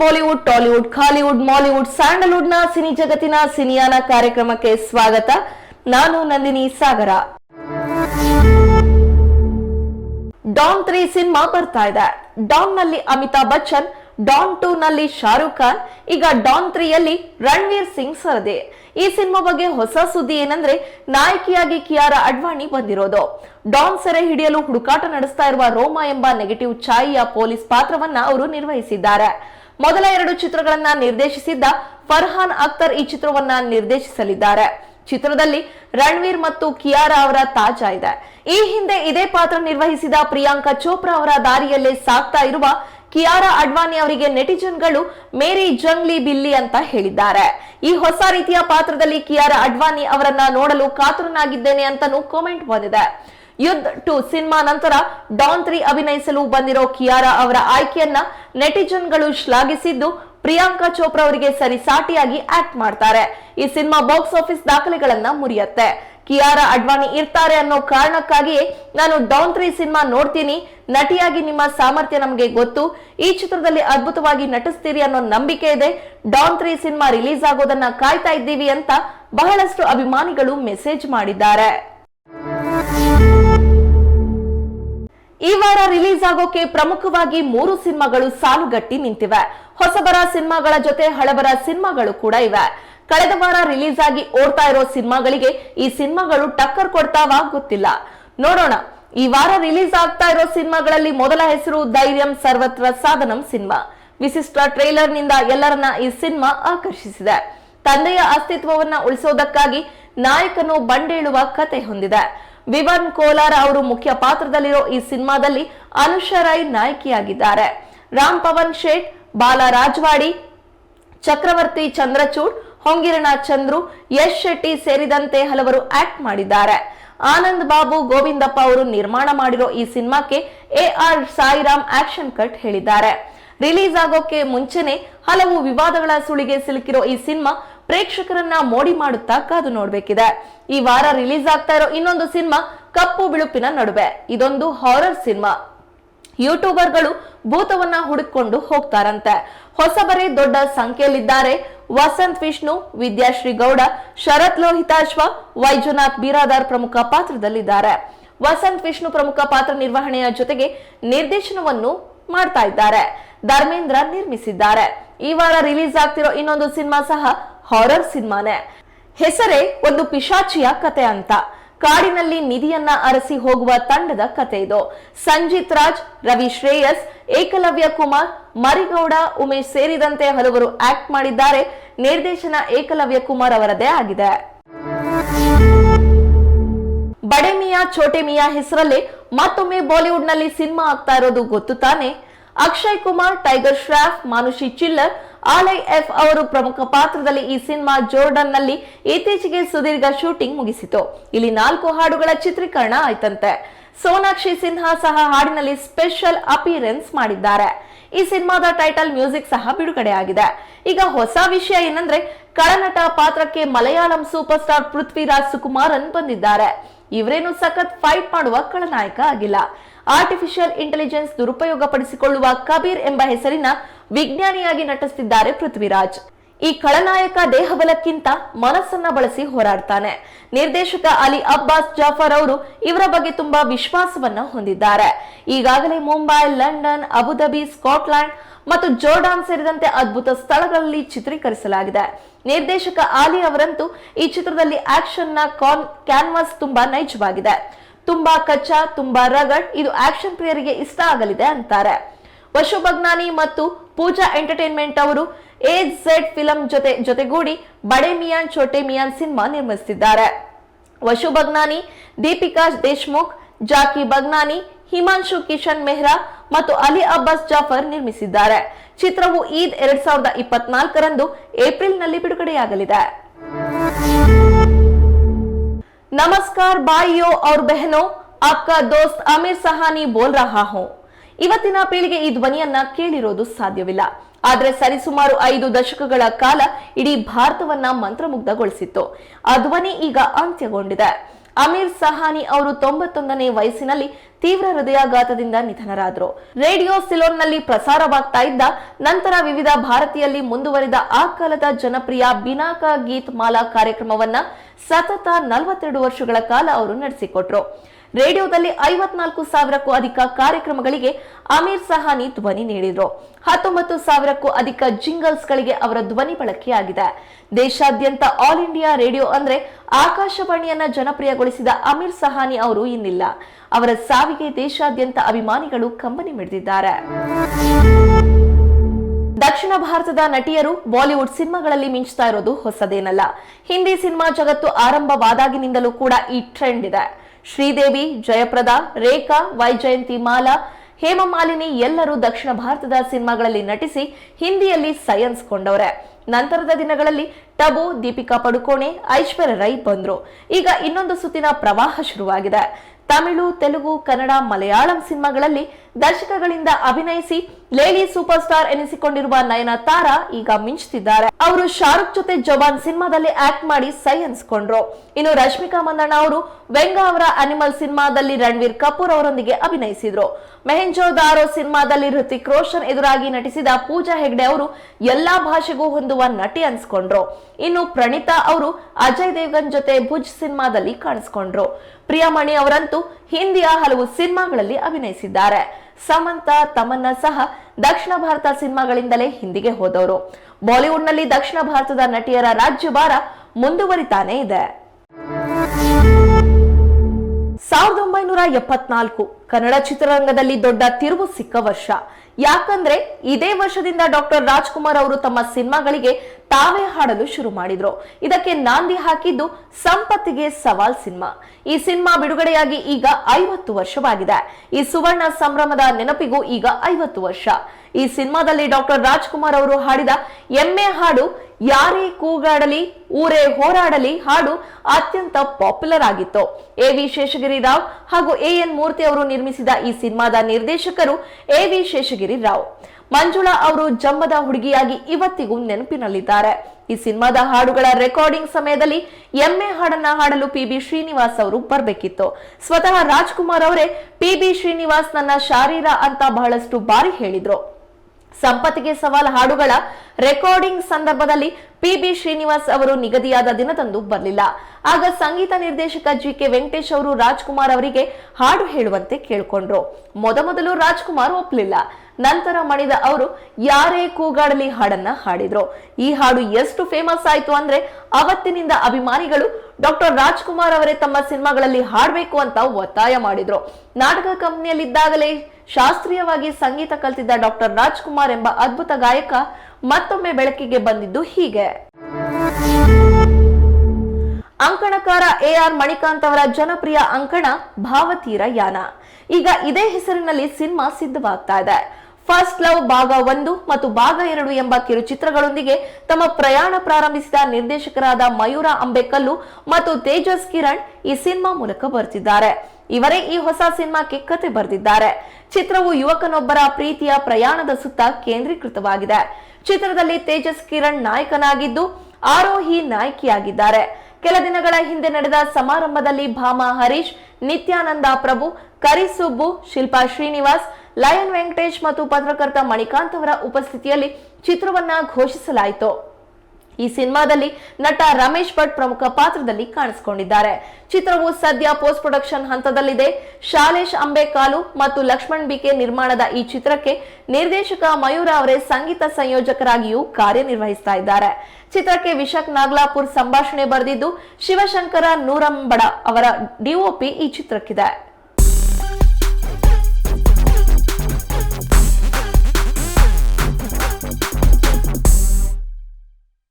Bollywood, Tollywood, Kollywood, Mollywood ಸ್ಯಾಂಡಲ್ವುಡ್ನ ಸಿನಿ ಜಗತ್ತಿನ ಸಿನಿಯಾನ ಕಾರ್ಯಕ್ರಮಕ್ಕೆ ಸ್ವಾಗತ. ನಾನು Nandini Sagara. Don three cinema ಬರ್ತಾ ಇದೆ. ಡಾನ್ನಲ್ಲಿ ಅಮಿತಾಬ್ ಬಚ್ಚನ್, ಡಾನ್ ಟೂ ನಲ್ಲಿ ಶಾರುಖ್ ಖಾನ್, ಈಗ ಡಾನ್ ತ್ರೀಯಲ್ಲಿ ರಣವೀರ್ ಸಿಂಗ್ ಸರದಿ. ಈ ಸಿನಿಮಾ ಬಗ್ಗೆ ಹೊಸ ಸುದ್ದಿ ಏನಂದ್ರೆ, ನಾಯಕಿಯಾಗಿ ಕಿಯಾರ ಅಡ್ವಾಣಿ ಬಂದಿರೋದು. ಡಾನ್ ಸೆರೆ ಹಿಡಿಯಲು ಹುಡುಕಾಟ ನಡೆಸ್ತಾ ಇರುವ ರೋಮಾ ಎಂಬ ನೆಗೆಟಿವ್ ಛಾಯಿಯ ಪೊಲೀಸ್ ಪಾತ್ರವನ್ನ ಅವರು ನಿರ್ವಹಿಸಿದ್ದಾರೆ. ಮೊದಲ ಎರಡು ಚಿತ್ರಗಳನ್ನ ನಿರ್ದೇಶಿಸಿದ್ದ ಫರ್ಹಾನ್ ಅಖ್ತರ್ ಈ ಚಿತ್ರವನ್ನ ನಿರ್ದೇಶಿಸಲಿದ್ದಾರೆ. ಚಿತ್ರದಲ್ಲಿ ರಣವೀರ್ ಮತ್ತು ಕಿಯಾರಾ ಅವರ ತಾಜಾ ಇದೆ. ಈ ಹಿಂದೆ ಇದೇ ಪಾತ್ರ ನಿರ್ವಹಿಸಿದ ಪ್ರಿಯಾಂಕಾ ಚೋಪ್ರಾ ಅವರ ದಾರಿಯಲ್ಲೇ ಸಾಗ್ತಾ ಇರುವ ಕಿಯಾರಾ ಅಡ್ವಾಣಿ ಅವರಿಗೆ ನೆಟಿಜನ್ಗಳು ಮೇರಿ ಜಂಗ್ಲಿ ಬಿಲ್ಲಿ ಅಂತ ಹೇಳಿದ್ದಾರೆ. ಈ ಹೊಸ ರೀತಿಯ ಪಾತ್ರದಲ್ಲಿ ಕಿಯಾರಾ ಅಡ್ವಾಣಿ ಅವರನ್ನ ನೋಡಲು ಕಾತುರನಾಗಿದ್ದೇನೆ ಅಂತಾನು ಕಾಮೆಂಟ್ ಬಂದಿದೆ. ಯುದ್ಧ ಟು ಸಿನಿಮಾ ನಂತರ ಡಾನ್ ತ್ರೀ ಅಭಿನಯಿಸಲು ಬಂದಿರೋ ಕಿಯಾರಾ ಅವರ ಆಯ್ಕೆಯನ್ನ ನೆಟಿಜನ್ಗಳು ಶ್ಲಾಘಿಸಿದ್ದು ಪ್ರಿಯಾಂಕಾ ಚೋಪ್ರಾ ಅವರಿಗೆ ಸರಿಸಾಟಿಯಾಗಿ ಆಕ್ಟ್ ಮಾಡ್ತಾರೆ. ಈ ಸಿನಿಮಾ ಬಾಕ್ಸ್ ಆಫೀಸ್ ದಾಖಲೆಗಳನ್ನ ಮುರಿಯತ್ತೆ. ಕಿಯಾರಾ ಅಡ್ವಾಣಿ ಇರ್ತಾರೆ ಅನ್ನೋ ಕಾರಣಕ್ಕಾಗಿಯೇ ನಾನು ಡಾನ್ ತ್ರೀ ಸಿನಿಮಾ ನೋಡ್ತೀನಿ, ನಟಿಯಾಗಿ ನಿಮ್ಮ ಸಾಮರ್ಥ್ಯ ನಮಗೆ ಗೊತ್ತು, ಈ ಚಿತ್ರದಲ್ಲಿ ಅದ್ಭುತವಾಗಿ ನಟಿಸ್ತೀರಿ ಅನ್ನೋ ನಂಬಿಕೆ ಇದೆ, ಡಾನ್ ತ್ರೀ ಸಿನಿಮಾ ರಿಲೀಸ್ ಆಗೋದನ್ನ ಕಾಯ್ತಾ ಇದ್ದೀವಿ ಅಂತ ಬಹಳಷ್ಟು ಅಭಿಮಾನಿಗಳು ಮೆಸೇಜ್ ಮಾಡಿದ್ದಾರೆ. ಈ ವಾರ ರಿಲೀಸ್ ಆಗೋಕೆ ಪ್ರಮುಖವಾಗಿ ಮೂರು ಸಿನಿಮಾಗಳು ಸಾಲುಗಟ್ಟಿ ನಿಂತಿವೆ. ಹೊಸಬರ ಸಿನಿಮಾಗಳ ಜೊತೆ ಹಳಬರ ಸಿನಿಮಾಗಳು ಕೂಡ ಇವೆ. ಕಳೆದ ವಾರ ರಿಲೀಸ್ ಆಗಿ ಓಡ್ತಾ ಇರೋ ಸಿನಿಮಾಗಳಿಗೆ ಈ ಸಿನಿಮಾಗಳು ಟಕ್ಕರ್ ಕೊಡ್ತಾವಾ ಗೊತ್ತಿಲ್ಲ. ನೋಡೋಣ. ಈ ವಾರ ರಿಲೀಸ್ ಆಗ್ತಾ ಇರೋ ಸಿನಿಮಾಗಳಲ್ಲಿ ಮೊದಲ ಹೆಸರು ಧೈರ್ಯಂ ಸರ್ವತ್ರ ಸಾಧನಂ ಸಿನಿಮಾ. ವಿಶಿಷ್ಟ ಟ್ರೈಲರ್ನಿಂದ ಎಲ್ಲರನ್ನ ಈ ಸಿನಿಮಾ ಆಕರ್ಷಿಸಿದೆ. ತಂದೆಯ ಅಸ್ತಿತ್ವವನ್ನ ಉಳಿಸೋದಕ್ಕಾಗಿ ನಾಯಕನು ಬಂಡೇಳುವ ಕತೆ ಹೊಂದಿದೆ. ವಿವನ್ ಕೋಲಾರ ಅವರು ಮುಖ್ಯ ಪಾತ್ರದಲ್ಲಿರೋ ಈ ಸಿನಿಮಾದಲ್ಲಿ ಅನುಷಾ ರೈ ನಾಯಕಿಯಾಗಿದ್ದಾರೆ. ರಾಮ್ ಪವನ್ ಶೇಟ್, ಬಾಲ ರಾಜ್ವಾಡಿ, ಚಕ್ರವರ್ತಿ ಚಂದ್ರಚೂಡ್ ಹೊಂಗಿರಣ ಚಂದ್ರು, ಯಶ್ ಶೆಟ್ಟಿ ಸೇರಿದಂತೆ ಹಲವರು ಆಕ್ಟ್ ಮಾಡಿದ್ದಾರೆ. ಆನಂದ್ ಬಾಬು, ಗೋವಿಂದಪ್ಪ ಅವರು ನಿರ್ಮಾಣ ಮಾಡಿರೋ ಈ ಸಿನಿಮಾಕ್ಕೆ A R Sairam action cut ಹೇಳಿದ್ದಾರೆ. ರಿಲೀಸ್ ಆಗೋಕೆ ಮುಂಚೆನೆ ಹಲವು ವಿವಾದಗಳ ಸುಳಿಗೆ ಸಿಲುಕಿರೋ ಈ ಸಿನಿಮಾ ಪ್ರೇಕ್ಷಕರನ್ನ ಮೋಡಿ ಮಾಡುತ್ತಾ ಕಾದು ನೋಡ್ಬೇಕಿದೆ. ಈ ವಾರ ರಿಲೀಸ್ ಆಗ್ತಾ ಇರೋ ಇನ್ನೊಂದು ಸಿನಿಮಾ, ಕಪ್ಪು ಬಿಳುಪಿನ ನಡುವೆ. ಇದೊಂದು ಹಾರರ್ ಸಿನಿಮಾ. ಯೂಟ್ಯೂಬರ್ಗಳು ಭೂತವನ್ನ ಹುಡುಕೊಂಡು ಹೋಗ್ತಾರಂತೆ. ಹೊಸಬರೇ ದೊಡ್ಡ ಸಂಖ್ಯೆಯಲ್ಲಿದ್ದಾರೆ. ವಸಂತ್ ವಿಷ್ಣು ವಿದ್ಯಾಶ್ರೀ ಗೌಡ ಶರತ್ ಲೋಹಿತಾಶ್ವ ವೈಜುನಾಥ್ ಬಿರಾದಾರ್ ಪ್ರಮುಖ ಪಾತ್ರದಲ್ಲಿದ್ದಾರೆ. ವಸಂತ್ ವಿಷ್ಣು ಪ್ರಮುಖ ಪಾತ್ರ ನಿರ್ವಹಣೆಯ ಜೊತೆಗೆ ನಿರ್ದೇಶನವನ್ನು ಮಾಡ್ತಾ ಇದ್ದಾರೆ. ಧರ್ಮೇಂದ್ರ ನಿರ್ಮಿಸಿದ್ದಾರೆ. ಈ ವಾರ ರಿಲೀಸ್ ಆಗ್ತಿರೋ ಇನ್ನೊಂದು ಸಿನಿಮಾ ಸಹ ಹಾರರ್ ಸಿನಿಮಾನೇ. ಹೆಸರೇ ಒಂದು ಪಿಶಾಚಿಯ ಕತೆ ಅಂತ. ಕಾಡಿನಲ್ಲಿ ನಿಧಿಯನ್ನ ಅರಸಿ ಹೋಗುವ ತಂಡದ ಕತೆ ಇದು. ಸಂಜಿತ್ ರಾಜ್, ರವಿ ಶ್ರೇಯಸ್, ಏಕಲವ್ಯ ಕುಮಾರ್, ಮರಿಗೌಡ, ಉಮೇಶ್ ಸೇರಿದಂತೆ ಹಲವರು ಆಕ್ಟ್ ಮಾಡಿದ್ದಾರೆ. ನಿರ್ದೇಶನ ಏಕಲವ್ಯ ಕುಮಾರ್ ಅವರದೇ ಆಗಿದೆ. ಬಡೆ ಮಿಯಾ, ಛೋಟೆ ಮಿಯಾ ಹೆಸರಲ್ಲೇ ಮತ್ತೊಮ್ಮೆ ಬಾಲಿವುಡ್ನಲ್ಲಿ ಸಿನಿಮಾ ಆಗ್ತಾ ಇರೋದು ಗೊತ್ತು ತಾನೆ? ಅಕ್ಷಯ್ ಕುಮಾರ್, ಟೈಗರ್ ಶ್ರಾಫ್, ಮಾನುಷಿ ಚಿಲ್ಲರ್ ಆಲೈ ಎಫ್ ಅವರು ಪ್ರಮುಖ ಪಾತ್ರದಲ್ಲಿ ಈ ಸಿನಿಮಾ ಜೋರ್ಡನ್ನಲ್ಲಿ ಇತ್ತೀಚೆಗೆ ಸುದೀರ್ಘ ಶೂಟಿಂಗ್ ಮುಗಿಸಿತು. ಇಲ್ಲಿ ನಾಲ್ಕು ಹಾಡುಗಳ ಚಿತ್ರೀಕರಣ ಆಯ್ತಂತೆ. ಸೋನಾಕ್ಷಿ ಸಿನ್ಹಾ ಸಹ ಹಾಡಿನಲ್ಲಿ ಸ್ಪೆಷಲ್ ಅಪಿಯರೆನ್ಸ್ ಮಾಡಿದ್ದಾರೆ. ಈ ಸಿನಿಮಾದ ಟೈಟಲ್ ಮ್ಯೂಸಿಕ್ ಸಹ ಬಿಡುಗಡೆ ಆಗಿದೆ ಈಗ ಹೊಸ ವಿಷಯ ಏನಂದ್ರೆ, ಕಳನಟ ಪಾತ್ರಕ್ಕೆ ಮಲಯಾಳಂ ಸೂಪರ್ ಸ್ಟಾರ್ ಪೃಥ್ವಿರಾಜ್ ಸುಕುಮಾರನ್ ಬಂದಿದ್ದಾರೆ. ಇವರೇನು ಸಖತ್ ಫೈಟ್ ಮಾಡುವ ಖಳನಾಯಕ ಆಗಿಲ್ಲ. ಆರ್ಟಿಫಿಷಿಯಲ್ ಇಂಟೆಲಿಜೆನ್ಸ್ ದುರುಪಯೋಗ ಪಡಿಸಿಕೊಳ್ಳುವ ಕಬೀರ್ ಎಂಬ ಹೆಸರಿನ ವಿಜ್ಞಾನಿಯಾಗಿ ನಟಿಸುತ್ತಿದ್ದಾರೆ ಪೃಥ್ವಿರಾಜ್. ಈ ಖಳನಾಯಕ ದೇಹಬಲಕ್ಕಿಂತ ಮನಸ್ಸನ್ನ ಬಳಸಿ ಹೋರಾಡ್ತಾನೆ. ನಿರ್ದೇಶಕ ಅಲಿ ಅಬ್ಬಾಸ್ ಜಾಫರ್ ಅವರು ಇವರ ಬಗ್ಗೆ ತುಂಬಾ ವಿಶ್ವಾಸವನ್ನ ಹೊಂದಿದ್ದಾರೆ. ಈಗಾಗಲೇ Mumbai, London Abu Dhabi Scotland ಮತ್ತು ಜೋರ್ಡಾನ್ ಸೇರಿದಂತೆ ಅದ್ಭುತ ಸ್ಥಳಗಳಲ್ಲಿ ಚಿತ್ರೀಕರಿಸಲಾಗಿದೆ. ನಿರ್ದೇಶಕ ಆಲಿ ಅವರಂತೂ ಈ ಚಿತ್ರದಲ್ಲಿ ಆಕ್ಷನ್ನ ಕಾನ್ ಕ್ಯಾನ್ವಾಸ್ ತುಂಬಾ ನೈಜವಾಗಿದೆ. ತುಂಬಾ ಕಚ್ಚಾ, ತುಂಬಾ ರಗಡ್, ಇದು ಆಕ್ಷನ್ ಪ್ರಿಯರಿಗೆ ಇಷ್ಟ ಆಗಲಿದೆ ಅಂತಾರೆ. ವಶು ಬಗ್ನಾನಿ ಮತ್ತು ಪೂಜಾ ಎಂಟರ್ಟೈನ್ಮೆಂಟ್ ಅವರು ಏಜ್ ಝೆಡ್ ಫಿಲಂ ಜೊತೆ, ಜೊತೆಗೂಡಿ ಬಡೆ ಮಿಯಾನ್, ಛೋಟೆ ಮಿಯಾನ್ ಸಿನಿಮಾ ನಿರ್ಮಿಸುತ್ತಿದ್ದಾರೆ ವಶು ಬಗ್ನಾನಿ ದೀಪಿಕಾ ದೇಶ್ಮುಖ್, ಜಾಕಿ ಬಗ್ನಾನಿ ಹಿಮಾಂಶು ಕಿಶನ್ ಮೆಹ್ರಾ ಮತ್ತು ಅಲಿ ಅಬ್ಬಾಸ್ ಜಾಫರ್ ನಿರ್ಮಿಸಿದ್ದಾರೆ. ಚಿತ್ರವು ಈದ್ ಎರಡ್ ಸಾವಿರದ ಇಪ್ಪತ್ನಾಲ್ಕರಂದು ಏಪ್ರಿಲ್ನಲ್ಲಿ ಬಿಡುಗಡೆಯಾಗಲಿದೆ. ನಮಸ್ಕಾರ ಬಾಯಿಯೋ ಅವ್ರ ಬೆಹನೋ, ಅಕ್ಕ ದೋಸ್ತ್ ಅಮೀರ್ ಸಹಾನಿ ಬೋಲ್ ರಹಾ ಹೋ. ಇವತ್ತಿನ ಪೀಳಿಗೆ ಈ ಧ್ವನಿಯನ್ನ ಕೇಳಿರೋದು ಸಾಧ್ಯವಿಲ್ಲ. ಆದ್ರೆ ಸರಿಸುಮಾರು ಐದು ದಶಕಗಳ ಕಾಲ ಇಡೀ ಭಾರತವನ್ನ ಮಂತ್ರಮುಗ್ಧಗೊಳಿಸಿತ್ತು. ಆ ಧ್ವನಿ ಈಗ ಅಂತ್ಯಗೊಂಡಿದೆ. ಅಮೀರ್ ಸಹಾನಿ ಅವರು ತೊಂಬತ್ತೊಂದನೇ ವಯಸ್ಸಿನಲ್ಲಿ ತೀವ್ರ ಹೃದಯಾಘಾತದಿಂದ ನಿಧನರಾದರು. ರೇಡಿಯೋ ಸಿಲೋನ್ನಲ್ಲಿ ಪ್ರಸಾರವಾಗ್ತಾ ಇದ್ದ ನಂತರ ವಿವಿಧ ಭಾರತೀಯಲ್ಲಿ ಮುಂದುವರಿದ ಆ ಕಾಲದ ಜನಪ್ರಿಯ ಬಿನಾಕ ಗೀತ್ ಮಾಲಾ ಕಾರ್ಯಕ್ರಮವನ್ನ ಸತತ ನಲವತ್ತೆರಡು ವರ್ಷಗಳ ಕಾಲ ಅವರು ನಡೆಸಿಕೊಟ್ರು. ರೇಡಿಯೋದಲ್ಲಿ ಐವತ್ನಾಲ್ಕು ಸಾವಿರಕ್ಕೂ ಅಧಿಕ ಕಾರ್ಯಕ್ರಮಗಳಿಗೆ ಅಮೀರ್ ಸಹಾನಿ ಧ್ವನಿ ನೀಡಿದ್ರು. ಹತ್ತೊಂಬತ್ತು ಸಾವಿರಕ್ಕೂ ಅಧಿಕ ಜಿಂಗಲ್ಸ್ ಗಳಿಗೆ ಅವರ ಧ್ವನಿ ಬಳಕೆಯಾಗಿದೆ. ದೇಶಾದ್ಯಂತ ಆಲ್ ಇಂಡಿಯಾ ರೇಡಿಯೋ ಅಂದ್ರೆ ಆಕಾಶವಾಣಿಯನ್ನ ಜನಪ್ರಿಯಗೊಳಿಸಿದ ಅಮೀರ್ ಸಹಾನಿ ಅವರು ಇನ್ನಿಲ್ಲ. ಅವರ ಸಾವಿಗೆ ದೇಶಾದ್ಯಂತ ಅಭಿಮಾನಿಗಳು ಕಂಬನಿ ಮಿಡಿದಿದ್ದಾರೆ. ದಕ್ಷಿಣ ಭಾರತದ ನಟಿಯರು ಬಾಲಿವುಡ್ ಸಿನಿಮಾಗಳಲ್ಲಿ ಮಿಂಚ್ತಾ ಇರೋದು ಹೊಸದೇನಲ್ಲ. ಹಿಂದಿ ಸಿನಿಮಾ ಜಗತ್ತು ಆರಂಭವಾದಾಗಿನಿಂದಲೂ ಕೂಡ ಈ ಟ್ರೆಂಡ್ ಇದೆ. ಶ್ರೀದೇವಿ, ಜಯಪ್ರದಾ, ರೇಖಾ, ವೈಜಯಂತಿ ಮಾಲಾ ಹೇಮಮಾಲಿನಿ ಎಲ್ಲರೂ ದಕ್ಷಿಣ ಭಾರತದ ಸಿನಿಮಾಗಳಲ್ಲಿ ನಟಿಸಿ ಹಿಂದಿಯಲ್ಲಿ ಸೈನ್ಸ್ ಕೊಂಡವ್ರೆ. ನಂತರದ ದಿನಗಳಲ್ಲಿ ಟಬು, ದೀಪಿಕಾ ಪಡುಕೋಣೆ, ಐಶ್ವರ್ಯ ರೈ ಬಂದ್ರು. ಈಗ ಇನ್ನೊಂದು ಸುತ್ತಿನ ಪ್ರವಾಹ ಶುರುವಾಗಿದೆ. ತಮಿಳು, ತೆಲುಗು, ಕನ್ನಡ, ಮಲಯಾಳಂ ಸಿನಿಮಾಗಳಲ್ಲಿ ದರ್ಶಕಗಳಿಂದ ಅಭಿನಯಿಸಿ ಲೇಡಿ ಸೂಪರ್ ಸ್ಟಾರ್ ಎನಿಸಿಕೊಂಡಿರುವ ನಯನತಾರಾ ಈಗ ಮಿಂಚುತ್ತಿದ್ದಾರೆ ಅವರು ಶಾರುಖ್ ಜೊತೆ ಜವಾನ್ ಸಿನಿಮಾದಲ್ಲಿ ಆಕ್ಟ್ ಮಾಡಿ ಸೈ ಅನ್ಸ್ಕೊಂಡ್ರು ಇನ್ನು ರಶ್ಮಿಕಾ ಮಂದಣ್ಣ ಅವರು ವೆಂಗ ಅವರ ಅನಿಮಲ್ ಸಿನಿಮಾದಲ್ಲಿ ರಣವೀರ್ ಕಪೂರ್ ಅವರೊಂದಿಗೆ ಅಭಿನಯಿಸಿದ್ರು. ಮೆಹೆಂಜೋ ದಾರೋ ಸಿನಿಮಾದಲ್ಲಿ ಹೃತಿಕ್ ರೋಷನ್ ಎದುರಾಗಿ ನಟಿಸಿದ ಪೂಜಾ ಹೆಗ್ಡೆ ಅವರು ಎಲ್ಲಾ ಭಾಷೆಗೂ ಹೊಂದುವ ನಟಿ ಅನ್ಸ್ಕೊಂಡ್ರು. ಇನ್ನು ಪ್ರಣೀತಾ ಅವರು ಅಜಯ್ ದೇವ್ಗನ್ ಜೊತೆ ಭುಜ್ ಸಿನಿಮಾದಲ್ಲಿ ಕಾಣಿಸ್ಕೊಂಡ್ರು. ಪ್ರಿಯಾಮಣಿ ಅವರಂತೂ ಹಿಂದಿಯ ಹಲವು ಸಿನಿಮಾಗಳಲ್ಲಿ ಅಭಿನಯಿಸಿದ್ದಾರೆ. ಸಮಂತ, ತಮನ್ನ ಸಹ ದಕ್ಷಿಣ ಭಾರತ ಸಿನಿಮಾಗಳಿಂದಲೇ ಹಿಂದಿಗೆ ಹೋದವರು. ಬಾಲಿವುಡ್ನಲ್ಲಿ ದಕ್ಷಿಣ ಭಾರತದ ನಟಿಯರ ರಾಜ್ಯಭಾರ ಮುಂದುವರಿತಾನೇ ಇದೆ. ಸಾವಿರದ ಒಂಬೈನೂರ ಎಪ್ಪತ್ನಾಲ್ಕು ಕನ್ನಡ ಚಿತ್ರರಂಗದಲ್ಲಿ ದೊಡ್ಡ ತಿರುವು ಸಿಕ್ಕ ವರ್ಷ. ಯಾಕಂದ್ರೆ ಇದೇ ವರ್ಷದಿಂದ ಡಾಕ್ಟರ್ ರಾಜ್ಕುಮಾರ್ ಅವರು ತಮ್ಮ ಸಿನಿಮಾಗಳಿಗೆ ತಾವೇ ಹಾಡಲು ಶುರು ಮಾಡಿದ್ರು. ಇದಕ್ಕೆ ನಾಂದಿ ಹಾಕಿದ್ದು ಸಂಪತ್ತಿಗೆ ಸವಾಲ್ ಸಿನಿಮಾ. ಈ ಸಿನಿಮಾ ಬಿಡುಗಡೆಯಾಗಿ ಈಗ ಐವತ್ತು ವರ್ಷವಾಗಿದೆ. ಈ ಸುವರ್ಣ ಸಂಭ್ರಮದ ನೆನಪಿಗೂ ಈಗ ಐವತ್ತು ವರ್ಷ. ಈ ಸಿನಿಮಾದಲ್ಲಿ ಡಾಕ್ಟರ್ ರಾಜ್ಕುಮಾರ್ ಅವರು ಹಾಡಿದ ಎಮ್ಮೆ ಹಾಡು ಯಾರೇ ಕೂಗಾಡಲಿ, ಊರೇ ಹೋರಾಡಲಿ ಹಾಡು ಅತ್ಯಂತ ಪಾಪ್ಯುಲರ್ ಆಗಿತ್ತು. ಎ ವಿ ಶೇಷಗಿರಿ ರಾವ್ ಹಾಗೂ ಎ ಎನ್ ಮೂರ್ತಿ ಅವರು ನಿರ್ಮಿಸಿದ ಈ ಸಿನಿಮಾದ ನಿರ್ದೇಶಕರು ಎ ವಿ ಶೇಷಗಿರಿ ರಾವ್. ಮಂಜುಳಾ ಅವರು ಜಂಬದ ಹುಡುಗಿಯಾಗಿ ಇವತ್ತಿಗೂ ನೆನಪಿನಲ್ಲಿದ್ದಾರೆ. ಈ ಸಿನಿಮಾದ ಹಾಡುಗಳ ರೆಕಾರ್ಡಿಂಗ್ ಸಮಯದಲ್ಲಿ ಎಮ್ಮೆ ಹಾಡನ್ನ ಹಾಡಲು ಪಿ ಬಿ ಶ್ರೀನಿವಾಸ್ ಅವರು ಬರಬೇಕಿತ್ತು. ಸ್ವತಃ ರಾಜ್ಕುಮಾರ್ ಅವರೇ ಪಿ ಬಿ ಶ್ರೀನಿವಾಸ್ ನನ್ನ ಶಾರೀರ ಅಂತ ಬಹಳಷ್ಟು ಬಾರಿ ಹೇಳಿದ್ರು. ಸಂಪತ್ತಿಗೆ ಸವಾಲ್ ಹಾಡುಗಳ ರೆಕಾರ್ಡಿಂಗ್ ಸಂದರ್ಭದಲ್ಲಿ ಪಿ ಬಿ ಶ್ರೀನಿವಾಸ್ ಅವರು ನಿಗದಿಯಾದ ದಿನದಂದು ಬರಲಿಲ್ಲ. ಆಗ ಸಂಗೀತ ನಿರ್ದೇಶಕ ಜಿ ಕೆ ವೆಂಕಟೇಶ್ ಅವರು ರಾಜ್ಕುಮಾರ್ ಅವರಿಗೆ ಹಾಡು ಹೇಳುವಂತೆ ಕೇಳಿಕೊಂಡ್ರು. ಮೊದಮೊದಲು ರಾಜ್ಕುಮಾರ್ ಒಪ್ಲಿಲ್ಲ ನಂತರ ಮಣಿದ ಅವರು, ಯಾರೇ ಕೂಗಾಡಲಿ ಹಾಡನ್ನ ಹಾಡಿದ್ರು. ಈ ಹಾಡು ಎಷ್ಟು ಫೇಮಸ್ ಆಯ್ತು ಅಂದ್ರೆ ಅವತ್ತಿನಿಂದ ಅಭಿಮಾನಿಗಳು ಡಾಕ್ಟರ್ ರಾಜ್ಕುಮಾರ್ ಅವರೇ ತಮ್ಮ ಸಿನಿಮಾಗಳಲ್ಲಿ ಹಾಡಬೇಕು ಅಂತ ಒತ್ತಾಯ ಮಾಡಿದ್ರು. ನಾಟಕ ಕಂಪನಿಯಲ್ಲಿದ್ದಾಗಲೇ ಶಾಸ್ತ್ರೀಯವಾಗಿ ಸಂಗೀತ ಕಲ್ತಿದ್ದ ಡಾಕ್ಟರ್ ರಾಜ್ಕುಮಾರ್ ಎಂಬ ಅದ್ಭುತ ಗಾಯಕ ಮತ್ತೊಮ್ಮೆ ಬೆಳಕಿಗೆ ಬಂದಿದ್ದು ಹೀಗೆ. ಅಂಕಣಕಾರ ಎ ಆರ್ ಮಣಿಕಾಂತ್ ಅವರ ಜನಪ್ರಿಯ ಅಂಕಣ ಭಾವತೀರ ಯಾನ. ಈಗ ಇದೇ ಹೆಸರಿನಲ್ಲಿ ಸಿನಿಮಾ ಸಿದ್ಧವಾಗ್ತಾ ಇದೆ. ಫಸ್ಟ್ ಲವ್ ಭಾಗ ಒಂದು ಮತ್ತು ಭಾಗ ಎರಡು ಎಂಬ ಕಿರುಚಿತ್ರಗಳೊಂದಿಗೆ ತಮ್ಮ ಪ್ರಯಾಣ ಪ್ರಾರಂಭಿಸಿದ ನಿರ್ದೇಶಕರಾದ ಮಯೂರ ಅಂಬೇಕಲ್ಲು ಮತ್ತು ತೇಜಸ್ ಕಿರಣ್ ಈ ಸಿನಿಮಾ ಮೂಲಕ ಬರುತ್ತಿದ್ದಾರೆ. ಇವರೇ ಈ ಹೊಸ ಸಿನಿಮಾಕ್ಕೆ ಕತೆ ಬರೆದಿದ್ದಾರೆ. ಚಿತ್ರವು ಯುವಕನೊಬ್ಬರ ಪ್ರೀತಿಯ ಪ್ರಯಾಣದ ಸುತ್ತ ಕೇಂದ್ರೀಕೃತವಾಗಿದೆ. ಚಿತ್ರದಲ್ಲಿ ತೇಜಸ್ ಕಿರಣ್ ನಾಯಕನಾಗಿದ್ದು ಆರೋಹಿ ನಾಯಕಿಯಾಗಿದ್ದಾರೆ. ಕೆಲ ದಿನಗಳ ಹಿಂದೆ ನಡೆದ ಸಮಾರಂಭದಲ್ಲಿ ಭಾಮಾ ಹರೀಶ್, ನಿತ್ಯಾನಂದ ಪ್ರಭು, ಕರಿಸುಬ್ಬು, ಶಿಲ್ಪಾ ಶ್ರೀನಿವಾಸ್ ಲಯನ್ ವೆಂಕಟೇಶ್ ಮತ್ತು ಪತ್ರಕರ್ತ ಮಣಿಕಾಂತ್ ಅವರ ಉಪಸ್ಥಿತಿಯಲ್ಲಿ ಚಿತ್ರವನ್ನ ಘೋಷಿಸಲಾಯಿತು. ಈ ಸಿನಿಮಾದಲ್ಲಿ ನಟ ರಮೇಶ್ ಭಟ್ ಪ್ರಮುಖ ಪಾತ್ರದಲ್ಲಿ ಕಾಣಿಸಿಕೊಂಡಿದ್ದಾರೆ. ಚಿತ್ರವು ಸದ್ಯ ಪೋಸ್ಟ್ ಪ್ರೊಡಕ್ಷನ್ ಹಂತದಲ್ಲಿದೆ. ಶಾಲೇಶ್ ಅಂಬೇಕಾಲು ಮತ್ತು ಲಕ್ಷ್ಮಣ್ ಬಿಕೆ ನಿರ್ಮಾಣದ ಈ ಚಿತ್ರಕ್ಕೆ ನಿರ್ದೇಶಕ ಮಯೂರ ಅವರೇ ಸಂಗೀತ ಸಂಯೋಜಕರಾಗಿಯೂ ಕಾರ್ಯನಿರ್ವಹಿಸ್ತಾ ಇದ್ದಾರೆ. ಚಿತ್ರಕ್ಕೆ ವಿಶಾಖ್ ನಾಗ್ಲಾಪುರ್ ಸಂಭಾಷಣೆ ಬರೆದಿದ್ದು ಶಿವಶಂಕರ ನೂರಂಬಡ ಅವರ ಡಿಒಪಿ ಈ ಚಿತ್ರಕ್ಕಿದೆ.